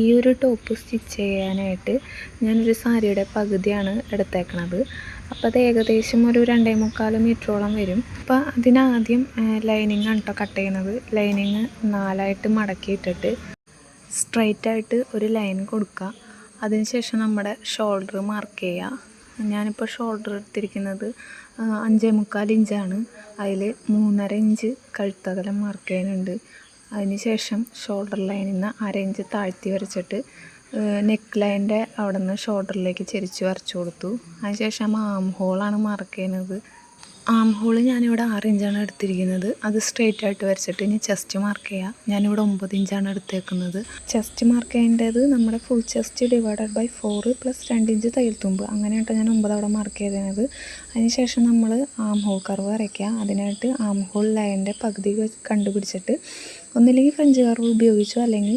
ഈ ഒരു top stitch ചെയ്യാനായിട്ട് ഞാനൊരു സാരിയുടെ പകുതിയാണ് എടുത്തേക്കണത്. അപ്പോൾ അത് ഏകദേശം ഒരു രണ്ടേ മുക്കാൽ മീറ്ററോളം വരും. അപ്പോൾ അതിനാദ്യം ലൈനിങ് ആണ് കേട്ടോ ചെയ്യുന്നത്. ലൈനിങ് നാലായിട്ട് മടക്കിയിട്ടിട്ട് സ്ട്രൈറ്റ് ആയിട്ട് ഒരു ലൈൻ കൊടുക്കുക അതിനുശേഷം നമ്മുടെ ഷോൾഡർ മാർക്ക് ചെയ്യുക ഞാനിപ്പോൾ ഷോൾഡർ എടുത്തിരിക്കുന്നത് അഞ്ചേ മുക്കാൽ ഇഞ്ചാണ്. അതിൽ മൂന്നര ഇഞ്ച് കഴുത്തകലം മാർക്ക് ചെയ്യാനുണ്ട്. അതിനുശേഷം ഷോൾഡർ ലൈനിൽ നിന്ന് അരയിഞ്ച് താഴ്ത്തി വരച്ചിട്ട് നെക്ക് ലൈന്റെ അവിടെ നിന്ന് ഷോൾഡറിലേക്ക് ചെരിച്ച് വരച്ചു കൊടുത്തു. അതിനുശേഷം ആം ഹോളാണ് മാർക്ക് ചെയ്യുന്നത്. ആം ഹോൾ ഞാനിവിടെ ആറ് ഇഞ്ചാണ് എടുത്തിരിക്കുന്നത്. അത് സ്ട്രെയിറ്റ് ആയിട്ട് വരച്ചിട്ട് ഇനി ചെസ്റ്റ് മാർക്ക് ചെയ്യാം. ഞാനിവിടെ ഒമ്പത് ഇഞ്ചാണ് എടുത്തേക്കുന്നത്. ചെസ്റ്റ് മാർക്ക് ചെയ്യേണ്ടത് നമ്മുടെ full chest divided by four plus രണ്ട് ഇഞ്ച് തയ്യൽ തുമ്പ്. അങ്ങനെയായിട്ട് ഞാൻ ഒമ്പത് അവിടെ മാർക്ക് ചെയ്തത് അതിനുശേഷം നമ്മൾ ആം ഹോൾ കർവ് വരയ്ക്കുക അതിനായിട്ട് ആം ഹോൾ ലൈനിന്റെ പകുതി കണ്ടുപിടിച്ചിട്ട് ഒന്നില്ലെങ്കിൽ ഫ്രഞ്ച് കർവ് ഉപയോഗിച്ചോ അല്ലെങ്കിൽ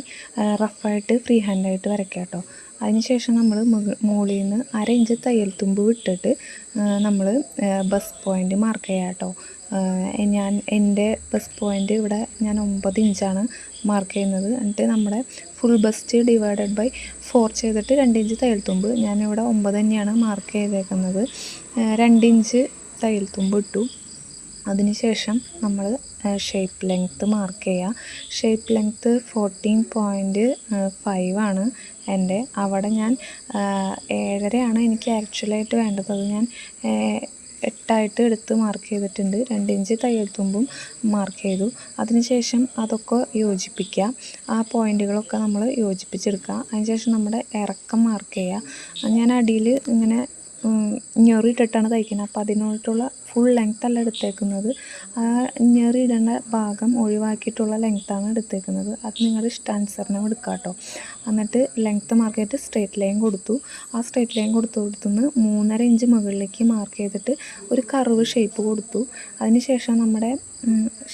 റഫായിട്ട് ഫ്രീ ഹാൻഡായിട്ട് വരയ്ക്കാം കേട്ടോ അതിനുശേഷം നമ്മൾ മുകളിൽ നിന്ന് അര ഇഞ്ച് തയ്യൽ തുമ്പ് വിട്ടിട്ട് നമ്മൾ ബസ് പോയിന്റ് മാർക്ക് ചെയ്യാം കേട്ടോ ഞാൻ എന്റെ ബസ് പോയിന്റ് ഇവിടെ ഞാൻ ഒമ്പത് ഇഞ്ചാണ് മാർക്ക് ചെയ്യുന്നത്. എന്നിട്ട് നമ്മുടെ full bust divided by four ചെയ്തിട്ട് രണ്ട് ഇഞ്ച് തയ്യൽ തുമ്പ് ഞാനിവിടെ ഒമ്പത് തന്നെയാണ് മാർക്ക് ചെയ്തേക്കുന്നത്. രണ്ട് ഇഞ്ച് തയ്യൽ തുമ്പ് ഇട്ടു. അതിനുശേഷം നമ്മൾ ഷേപ്പ് ലെങ്ത്ത് മാർക്ക് ചെയ്യുക shape length fourteen point five ആണ് എന്റെ. അവിടെ ഞാൻ ഏഴരയാണ് എനിക്ക് ആക്ച്വലായിട്ട് വേണ്ടത്. അത് ഞാൻ എട്ടായിട്ട് എടുത്ത് മാർക്ക് ചെയ്തിട്ടുണ്ട്. രണ്ട് ഇഞ്ച് തയ്യൽ തുമ്പും മാർക്ക് ചെയ്തു അതിനുശേഷം അതൊക്കെ യോജിപ്പിക്കുക ആ പോയിന്റുകളൊക്കെ നമ്മൾ യോജിപ്പിച്ചെടുക്കുക അതിനുശേഷം നമ്മുടെ ഇറക്കം മാർക്ക് ചെയ്യുക ഞാൻ അടിയിൽ ഇങ്ങനെ ഞെറിയിട്ടിട്ടാണ് തയ്ക്കുന്നത്. അപ്പോൾ അതിനോട്ടുള്ള ഫുൾ ലെങ്ത് അല്ല എടുത്തേക്കുന്നത്. ആ ഞെറി ഇടേണ്ട ഭാഗം ഒഴിവാക്കിയിട്ടുള്ള ലെങ്ത്താണ് എടുത്തേക്കുന്നത്. അത് നിങ്ങളുടെ ഇഷ്ടാനുസരണം എടുക്കുക കേട്ടോ എന്നിട്ട് ലെങ്ത്ത് മാർക്ക് ചെയ്തിട്ട് സ്ട്രേറ്റ് ലൈൻ കൊടുത്തു. ആ സ്ട്രേറ്റ് ലൈൻ കൊടുത്തു കൊടുത്തുനിന്ന് മൂന്നര ഇഞ്ച് മുകളിലേക്ക് മാർക്ക് ചെയ്തിട്ട് ഒരു കർവ് ഷേപ്പ് കൊടുത്തു. അതിനുശേഷം നമ്മുടെ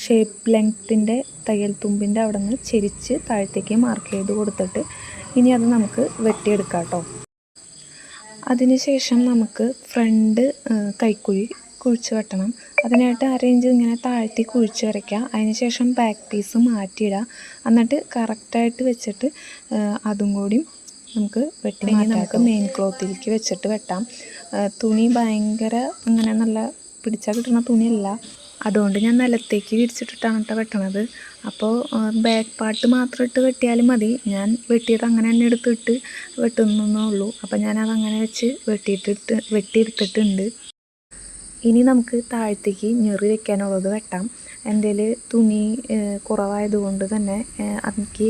ഷേപ്പ് ലെങ്ത്തിന്റെ തയ്യൽ തുമ്പിന്റെ അവിടെ നിന്ന് ചെരിച്ച് താഴത്തേക്ക് മാർക്ക് ചെയ്ത് കൊടുത്തിട്ട് ഇനി അത് നമുക്ക് വെട്ടിയെടുക്കാം കേട്ടോ അതിനുശേഷം നമുക്ക് ഫ്രണ്ട് കൈക്കുഴി കുഴിച്ച് വെട്ടണം. അതിനായിട്ട് അരയിഞ്ച് ഇങ്ങനെ താഴ്ത്തി കുഴിച്ച് വരയ്ക്കുക. അതിനുശേഷം ബാക്ക് പീസ് മാറ്റിയിടുക. എന്നിട്ട് കറക്റ്റായിട്ട് വെച്ചിട്ട് അതും കൂടി നമുക്ക് വെട്ടി നമുക്ക് മെയിൻ ക്ലോത്തിലേക്ക് വെച്ചിട്ട് വെട്ടാം. തുണി ഭയങ്കര ഇങ്ങനെ നല്ല പിടിച്ചാൽ കിട്ടുന്ന തുണിയല്ല. അതുകൊണ്ട് ഞാൻ നിലത്തേക്ക് വിരിച്ചിട്ടിട്ടാണ് കേട്ടോ വെട്ടണത്. അപ്പോൾ ബാക്ക് പാർട്ട് മാത്രം ഇട്ട് വെട്ടിയാലും മതി. ഞാൻ വെട്ടിയത് അങ്ങനെ തന്നെ എടുത്തിട്ട് വെട്ടുന്നേ ഉള്ളൂ. അപ്പോൾ ഞാനത് അങ്ങനെ വെച്ച് വെട്ടിയിട്ടിട്ട് വെട്ടിയെടുത്തിട്ടുണ്ട്. ഇനി നമുക്ക് താഴത്തേക്ക് ഞെറി വെക്കാനുള്ളത് വെട്ടാം. എന്റെ തുണി കുറവായതുകൊണ്ട് തന്നെ എനിക്ക്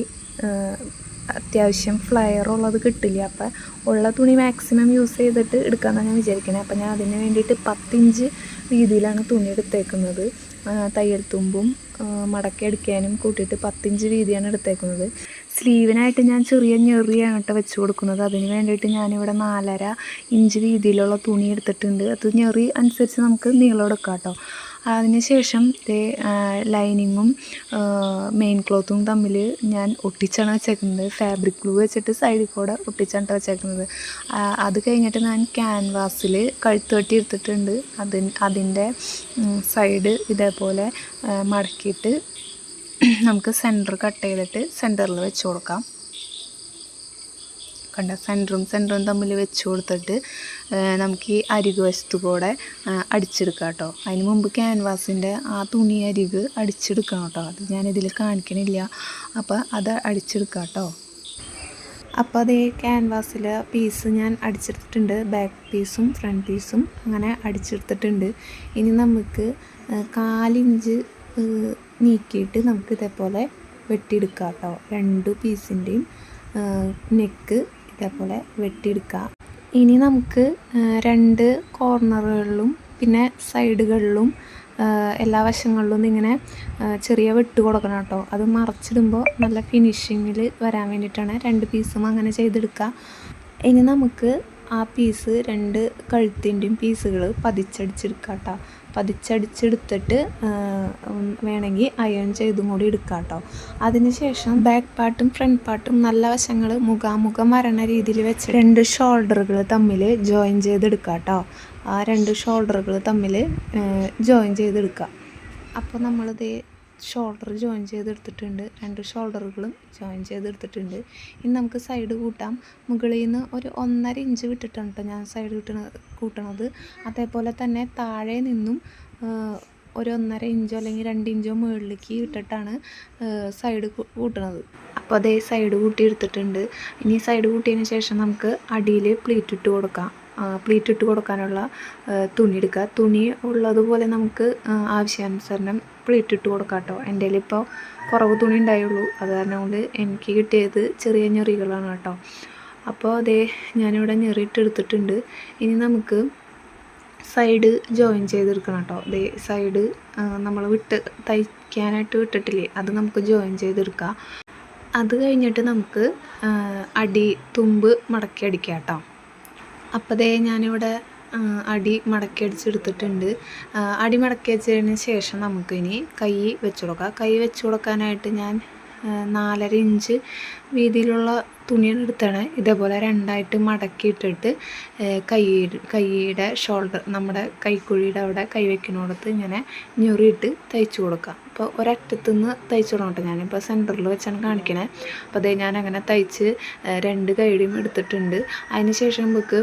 അത്യാവശ്യം ഫ്ലയർ ഉള്ളത് കിട്ടില്ല. അപ്പം ഉള്ള തുണി മാക്സിമം യൂസ് ചെയ്തിട്ട് എടുക്കാമെന്നാണ് ഞാൻ വിചാരിക്കണേ. അപ്പം ഞാൻ അതിന് വേണ്ടിയിട്ട് പത്തിഞ്ച് രീതിയിലാണ് തുണി എടുത്തേക്കുന്നത്. തയ്യൽ തുമ്പും ഏഹ്, മടക്കി അടിക്കാനും കൂട്ടിയിട്ട് പത്തിഞ്ച് വീതിയാണ് എടുത്തേക്കുന്നത്. സ്ലീവിനായിട്ട് ഞാൻ ചെറിയ ഞെറിയാണ് കേട്ടോ വെച്ച് കൊടുക്കുന്നത്. അതിന് വേണ്ടിയിട്ട് ഞാനിവിടെ നാലര ഇഞ്ച് വീതിയിലുള്ള തുണി എടുത്തിട്ടുണ്ട്. അത് ഞെറി അനുസരിച്ച് നമുക്ക് നീളം എടുക്കാം കേട്ടോ. അതിനുശേഷം ശേഷം ലൈനിങ്ങും മെയിൻ ക്ലോത്തും തമ്മിൽ ഞാൻ ഒട്ടിച്ചാണ് വെച്ചേക്കുന്നത്. ഫാബ്രിക് ഗ്ലൂ വെച്ചിട്ട് സൈഡിൽ കൂടെ ഒട്ടിച്ചാണ് ട്ടോ വെച്ചേക്കുന്നത്. അത് കഴിഞ്ഞിട്ട് ഞാൻ ക്യാൻവാസിൽ കഴുത്ത് വെട്ടി എടുത്തിട്ടുണ്ട്. അതിന് അതിന്റെ സൈഡ് ഇതേപോലെ മടക്കിയിട്ട് നമുക്ക് സെന്റർ കട്ട് ചെയ്തിട്ട് സെന്ററിൽ വെച്ച് കൊടുക്കാം. കണ്ട സെന്ററും സെന്ററും തമ്മിൽ വെച്ച് കൊടുത്തിട്ട് നമുക്ക് ഈ അരികു വശത്തു കൂടെ അടിച്ചെടുക്കാം കേട്ടോ. അതിന് മുമ്പ് ക്യാൻവാസിന്റെ ആ തുണി അരിക് അടിച്ചെടുക്കണം കേട്ടോ. അത് ഞാനിതിൽ കാണിക്കണില്ല. അപ്പോൾ അത് അടിച്ചെടുക്കാം കേട്ടോ. അപ്പോൾ ഈ ക്യാൻവാസിൽ പീസ് ഞാൻ അടിച്ചെടുത്തിട്ടുണ്ട്. ബാക്ക് പീസും ഫ്രണ്ട് പീസും അങ്ങനെ അടിച്ചെടുത്തിട്ടുണ്ട്. ഇനി നമുക്ക് കാലിഞ്ച് നീക്കിയിട്ട് നമുക്ക് ഇതേപോലെ വെട്ടിയെടുക്കാം കേട്ടോ. രണ്ട് പീസിന്റെയും നെക്ക് ഇതേപോലെ വെട്ടിയെടുക്കുക. ഇനി നമുക്ക് രണ്ട് കോർണറുകളിലും പിന്നെ സൈഡുകളിലും എല്ലാ വശങ്ങളിലും ഇങ്ങനെ ചെറിയ വെട്ട് കൊടുക്കണം കേട്ടോ. അത് മറച്ചിടുമ്പോൾ നല്ല ഫിനിഷിങ്ങിൽ വരാൻ വേണ്ടിയിട്ടാണ് രണ്ട് പീസും അങ്ങനെ ചെയ്തെടുക്കുക. ഇനി നമുക്ക് ആ പീസ് രണ്ട് കഴുത്തിന്റെയും പീസുകൾ പതിച്ചടിച്ചെടുക്കാം കേട്ടോ. പതിച്ചടിച്ചെടുത്തിട്ട് വേണമെങ്കിൽ അയൺ ചെയ്തും കൂടി എടുക്കാം കേട്ടോ അതിനുശേഷം ബാക്ക് പാർട്ടും ഫ്രണ്ട് പാർട്ടും നല്ല വശങ്ങൾ മുഖാമുഖം വരണ രീതിയിൽ വെച്ച് രണ്ട് ഷോൾഡറുകൾ തമ്മിൽ ജോയിൻ ചെയ്തെടുക്കാം കേട്ടോ ആ രണ്ട് ഷോൾഡറുകൾ തമ്മിൽ ജോയിൻ ചെയ്തെടുക്കുക അപ്പോൾ നമ്മളിത് ഷോൾഡർ ജോയിൻ ചെയ്തെടുത്തിട്ടുണ്ട്. രണ്ട് ഷോൾഡറുകളും ജോയിൻ ചെയ്തെടുത്തിട്ടുണ്ട്. ഇനി നമുക്ക് സൈഡ് കൂട്ടാം. മുകളിൽ നിന്ന് ഒരു ഒന്നര ഇഞ്ച് വിട്ടിട്ടാണ് കേട്ടോ ഞാൻ സൈഡ് കിട്ടണ കൂട്ടണത്. അതേപോലെ തന്നെ താഴെ നിന്നും ഒരു ഒന്നര ഇഞ്ചോ അല്ലെങ്കിൽ രണ്ട് ഇഞ്ചോ മുകളിലേക്ക് ഇട്ടിട്ടാണ് സൈഡ് കൂട്ടണത്. അപ്പോൾ അതേ സൈഡ് കൂട്ടി എടുത്തിട്ടുണ്ട് ഇനി സൈഡ് കൂട്ടിയതിന് ശേഷം നമുക്ക് അടിയിൽ പ്ലീറ്റ് ഇട്ട് കൊടുക്കാം. പ്ലീറ്റ് ഇട്ട് കൊടുക്കാനുള്ള തുണി എടുക്കുക. തുണി ഉള്ളതുപോലെ നമുക്ക് ആവശ്യാനുസരണം പ്ലീറ്റ് ഇട്ട് കൊടുക്കാം കേട്ടോ. എന്റെ ഇപ്പോൾ കുറവ് തുണി ഉണ്ടായുള്ളൂ. അത് കാരണം കൊണ്ട് എനിക്ക് കിട്ടിയത് ചെറിയ ഞെറികളാണ് കേട്ടോ. അപ്പോൾ അതേ ഞാനിവിടെ ഞെറിയിട്ട് എടുത്തിട്ടുണ്ട്. ഇനി നമുക്ക് സൈഡ് ജോയിൻ ചെയ്തെടുക്കണം കേട്ടോ. ദേ സൈഡ് നമ്മൾ വിട്ട് തയ്ക്കാനായിട്ട് വിട്ടിട്ടില്ലേ? അത് നമുക്ക് ജോയിൻ ചെയ്തെടുക്കാം. അത് കഴിഞ്ഞിട്ട് നമുക്ക് അടി തുമ്പ് മടക്കി അടിക്കാം കേട്ടോ. അപ്പോൾ ദേ ഞാനിവിടെ അടി മടക്കി അടിച്ചെടുത്തിട്ടുണ്ട്. അടി മടക്കി വെച്ചതിന് ശേഷം നമുക്കിനി കൈ വെച്ച് കൊടുക്കാം കൈ വെച്ച് കൊടുക്കാനായിട്ട് ഞാൻ നാലര ഇഞ്ച് വീതിയിലുള്ള തുണിയാണ് എടുത്താണ് ഇതേപോലെ രണ്ടായിട്ട് മടക്കിയിട്ടിട്ട് കൈ കൈയുടെ ഷോൾഡർ നമ്മുടെ കൈക്കുഴിയുടെ അവിടെ കൈ വെക്കുന്നിടത്ത് ഇങ്ങനെ ഞൊറിയിട്ട് തയ്ച്ചു കൊടുക്കാം. അപ്പോൾ ഒരറ്റത്തു നിന്ന് തയ്ച്ചു കൊടുക്കട്ടെ കേട്ടോ ഞാനിപ്പോൾ സെന്ററിൽ വെച്ചാണ് കാണിക്കണേ. അപ്പോൾ അതേ ഞാൻ അങ്ങനെ തയ്ച്ച് രണ്ട് കൈയുടെയും എടുത്തിട്ടുണ്ട്. അതിന് ശേഷം നമുക്ക്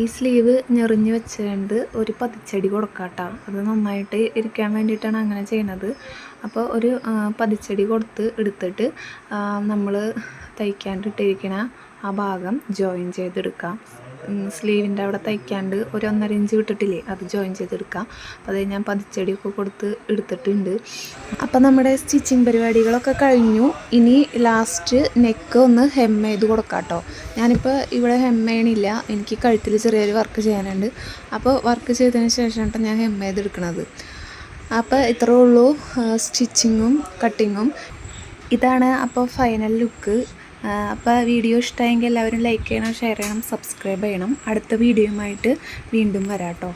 ഈ സ്ലീവ് ഞെറിഞ്ഞ് വെച്ചുകൊണ്ട് ഒരു പതിച്ചടി കൊടുക്കാട്ടോ. അത് നന്നായിട്ട് ഇരിക്കാൻ വേണ്ടിയിട്ടാണ് അങ്ങനെ ചെയ്യുന്നത് അപ്പോൾ ഒരു പതിച്ചടി കൊടുത്ത് എടുത്തിട്ട് നമ്മൾ തയ്ക്കാണ്ടിട്ടിരിക്കുന്ന ആ ഭാഗം ജോയിൻ ചെയ്തെടുക്കാം. സ്ലീവിന്റെ അവിടെ തയ്ക്കാണ്ട് ഒരു ഒന്നര ഇഞ്ച് വിട്ടിട്ടില്ലേ അത് ജോയിൻ ചെയ്തെടുക്കാം. അപ്പോൾ അത് ഞാൻ പതിച്ചടിയൊക്കെ കൊടുത്ത് എടുത്തിട്ടുണ്ട്. അപ്പോൾ നമ്മുടെ സ്റ്റിച്ചിങ് പരിപാടികളൊക്കെ കഴിഞ്ഞു. ഇനി ലാസ്റ്റ് നെക്ക് ഒന്ന് ഹെം ചെയ്ത് കൊടുക്കാം കേട്ടോ. ഞാനിപ്പോൾ ഇവിടെ ഹെം ചെയ്യണില്ല. എനിക്ക് കഴുത്തിൽ ചെറിയൊരു വർക്ക് ചെയ്യാനുണ്ട്. അപ്പോൾ വർക്ക് ചെയ്തതിന് ശേഷം കേട്ടോ ഞാൻ ഹെം ചെയ്തെടുക്കണത്. അപ്പോൾ ഇത്രേ ഉള്ളൂ സ്റ്റിച്ചിങ്ങും കട്ടിങ്ങും ഇതാണ് അപ്പോൾ ഫൈനൽ ലുക്ക് അപ്പോൾ വീഡിയോ ഇഷ്ടമായെങ്കിൽ എല്ലാവരും ലൈക്ക് ചെയ്യണം ഷെയർ ചെയ്യണം സബ്സ്ക്രൈബ് ചെയ്യണം. അടുത്ത വീഡിയോയുമായിട്ട് വീണ്ടും വരാം കേട്ടോ